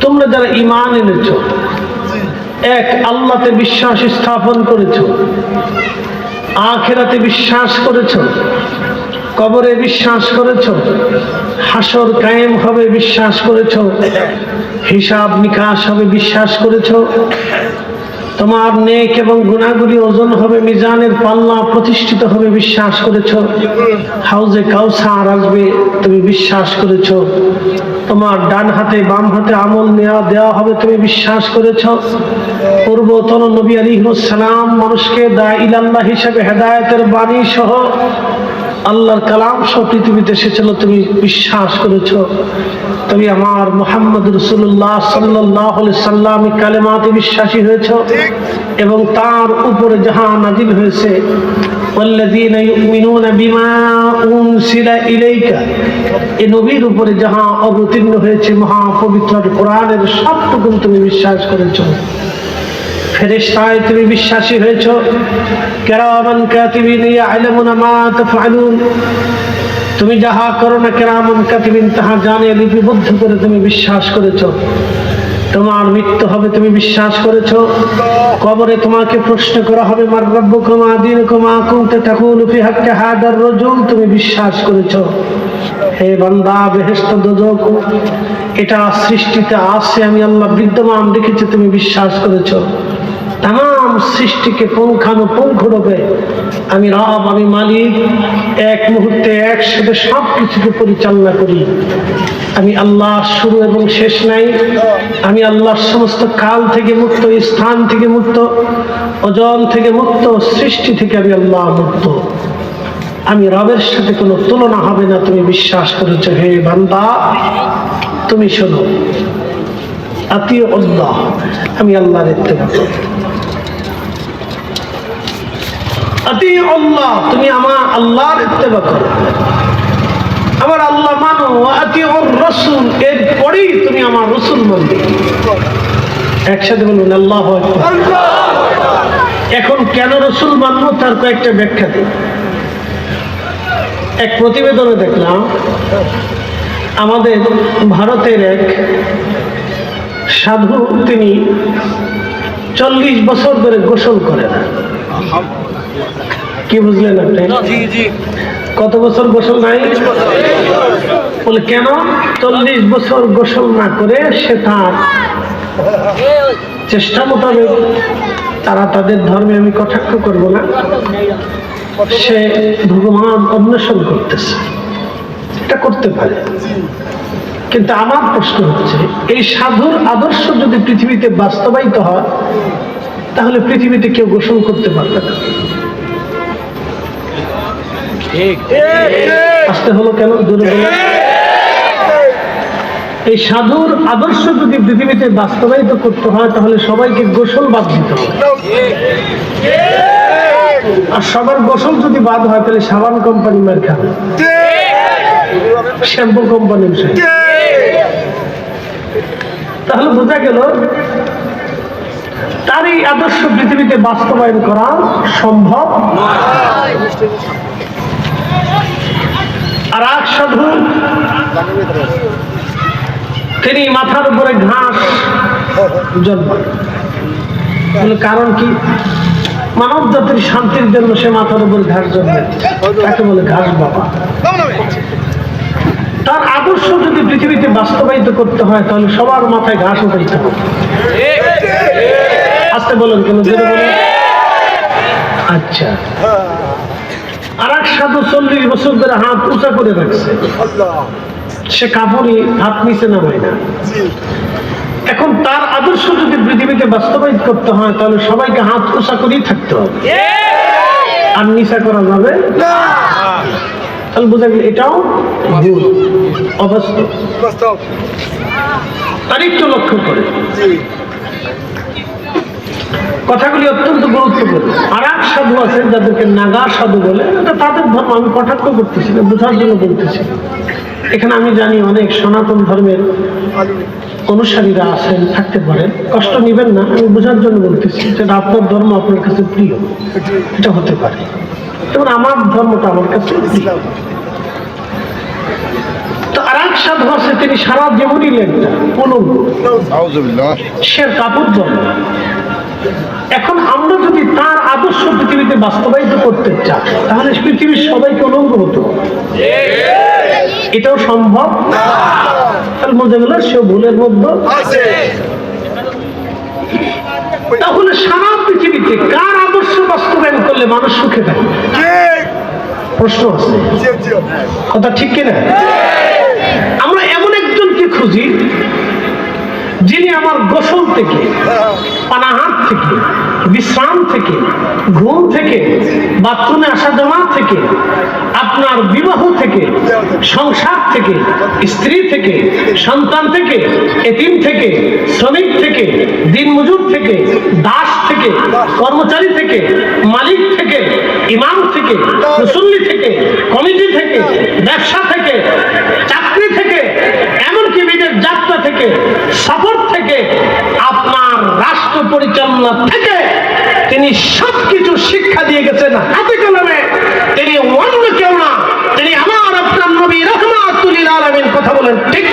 তোমরা যারা ঈমান এনেছো, এক, আল্লাহতে বিশ্বাস স্থাপন করেছ, আখেরাতে বিশ্বাস করেছ, কবরে বিশ্বাস করেছ হাসর কায়েম হবে, বিশ্বাস করেছ, হিসাব নিকাশ হবে, বিশ্বাস করেছ তোমার নেক এবং গুণাগুলি ওজন হবে, মিজানের পাল্লা প্রতিষ্ঠিত হবে, বিশ্বাস করেছ। হাউজে কাউসার আসবে, তুমি বিশ্বাস করেছ। তোমার ডান হাতে, বাম হাতে আমল নেওয়া দেওয়া হবে, তুমি বিশ্বাস করেছ। পূর্বতন নবী আলী সালাম মানুষকে দা ইলাল্লাহ হিসেবে হেদায়তের বাণী সহ আল্লাহর কালাম সব পৃথিবীতে এসেছিল, তুমি বিশ্বাস করেছ। তুমি আমার মোহাম্মদ রসুল্লাহ সাল্লাহ সাল্লামি কালেমাতে বিশ্বাসী হয়েছ এবং তার উপরে যাহা নাজিল হয়েছে এ নবীর উপরে যাহা অবতীর্ণ হয়েছে মহাপবিত্র কোরআনের সবটুকু তুমি বিশ্বাস করেছ। ফেরেশতায় তুমি বিশ্বাসী হয়েছ? কেরামান কাতিবিন ইয়ালামুনা মা তাফআলুন। তুমি যাহা করো না কেরামান কাতিবিন, তাহা জানে, লিপিবদ্ধ করে তুমি বিশ্বাস করেছ। তোমার মৃত্যু হবে তুমি বিশ্বাস করেছ। কবরে তোমাকে প্রশ্ন করা হবে, মার রব্বু কমা দিন কমা কুনতে তাকুল ফি হাক্কা হাদার রজুল? তুমি বিশ্বাস করেছ। হে বান্দা, বেহেশত, দোজক, এটা সৃষ্টিতে আছে, আমি আল্লাহ বিদ্যমান দেখেছি তুমি বিশ্বাস করেছ। তাম সৃষ্টিকে পুঙ্খানুপুঙ্খ রূপে আমি রব, আমি মালিক, এক মুহূর্তে একসাথে সব কিছুকে পরিচালনা করি। আমি আল্লাহর শুরু এবং শেষ নাই। আমি আল্লাহর সমস্ত কাল থেকে মুক্ত, স্থান থেকে মুক্ত, ওজন থেকে মুক্ত, সৃষ্টি থেকে আমি আল্লাহ মুক্ত। আমি রবের সাথে কোনো তুলনা হবে না, তুমি বিশ্বাস করেছ, হে বান্দা। তুমি শোনো আত্মীয় আল্লাহ আমি ইত্তেবা করি। আতি আল্লাহ তুমি আমার আল্লাহর ইত্তেবা করো। আমার আল্লাহ মানো আতি রসুল এর পরেই তুমি আমার রসুল মানবে একসাথে বলুন, আল্লাহ এখন কেন রসুল মানবো তার কয়েকটা ব্যাখ্যা দিই। এক প্রতিবেদনে দেখলাম, আমাদের ভারতের এক সাধু, তিনি চল্লিশ বছর ধরে গোসল করে না কি বুঝলেন আপনি কত বছর গোসল নাই? বলে কেন? চল্লিশ বছর গোসল না করে সে তার চেষ্টা মোতাবেক তারা তাদের ধর্মে আমি কটাক্ষ করব না। সে ভগবান অন্বেষণ করতেছে। এটা করতে পারে। কিন্তু আমার প্রশ্ন হচ্ছে এই সাধুর আদর্শ যদি পৃথিবীতে বাস্তবায়িত হয় তাহলে পৃথিবীতে কেউ গোসল করতে পারবে না। আসতে হলো কেন এই সাধুর আদর্শ যদি পৃথিবীতে বাস্তবায়িত করতে হয়, তাহলে সবাইকে গোসল বাদ দিতে হবে। আর সবার গোসল যদি বাদ হয়, তাহলে সাবান কোম্পানি মার খাবে। শ্যাম্পু কোম্পানি তাহলে বোঝা গেল তার এই আদর্শ পৃথিবীতে বাস্তবায়ন করা সম্ভব। আর এক সাধু তিনি মাথার উপরে ঘাস জন্মান বলে কারণ কি? মানব জাতির শান্তির জন্য সে মাথার উপরে ঘাস জন্মে তাকে বলে ঘাস বাবা। তার আদর্শ যদি পৃথিবীতে বাস্তবায়িত করতে হয়, তাহলে সবার মাথায় ঘাস উঠাইতে হবে। আসতে বলেন কেন আচ্ছা। আর এক সাধু চল্লিশ বছর ধরে হাত উঁচা করে রাখছে। সে কাপড়ই হাত নিচে নামায় না। এখন তার আদর্শ যদি পৃথিবীতে বাস্তবায়িত করতে হয় তাহলে সবাইকে হাত উঁচা করেই থাকতে হবে। আর নিচা করা যাবে তাহলে বোঝা গেল এটাও ভুল অবাস্তব। আর একটু লক্ষ্য করে। কথাগুলি অত্যন্ত গুরুত্বপূর্ণ। আর এক সাধু আছে যাদেরকে নাগা সাধু বলে এটা তাদের ধর্ম আমি কটাক্ষ করতেছি না বোঝার জন্য বলতেছি। এখানে আমি জানি অনেক সনাতন ধর্মের অনুসারীরা আছেন থাকতে পারেন। কষ্ট নেবেন না আমি বোঝার জন্য বলতেছি যেটা আপনার ধর্ম আপনার কাছে প্রিয়। এটা হতে পারে। যেমন আমার ধর্মটা আমার কাছে তিনি সারা জীবনই পলঙ্গ আউজুবিল্লাহ সে কাপড় জন্য এখন আমরা যদি তার আদর্শ পৃথিবীতে বাস্তবায়িত করতে চাই, তাহলে পৃথিবীর সবাইকে অলঙ্গ হতো এটাও সম্ভব? তাহলে গেল সে ভুলের মধ্যে তাহলে সারা পৃথিবীতে কার আদর্শ বাস্তবায়ন করলে মানুষ সুখে থাকে? প্রশ্ন আছে। কথা ঠিক কিনা? আমরা এমন একজনকে খুঁজি, যিনি আমার গোসল থেকে পানাহার থেকে, বিশ্রাম থেকে, ঘুম থেকে, বাথরুমে আসা যাওয়া থেকে, আপনার বিবাহ থেকে, সংসার থেকে, স্ত্রী থেকে, সন্তান থেকে, এতিম থেকে, শ্রমিক থেকে, দিনমজুর থেকে, দাস থেকে, কর্মচারী থেকে, মালিক থেকে, ইমাম থেকে, মুসল্লি থেকে, কমিটি থেকে, ব্যবসা থেকে, চাকরি থেকে, এমনকি বিদেশ যাত্রা থেকে, সফর থেকে পরিচালনা থেকে তিনি সবকিছু শিক্ষা দিয়ে গেছেন হাতে কলমে। তিনি অন্য কেউ না। তিনি আমার আপনার নবী রহমাতুল আলমিন, কথা বলেন, ঠিক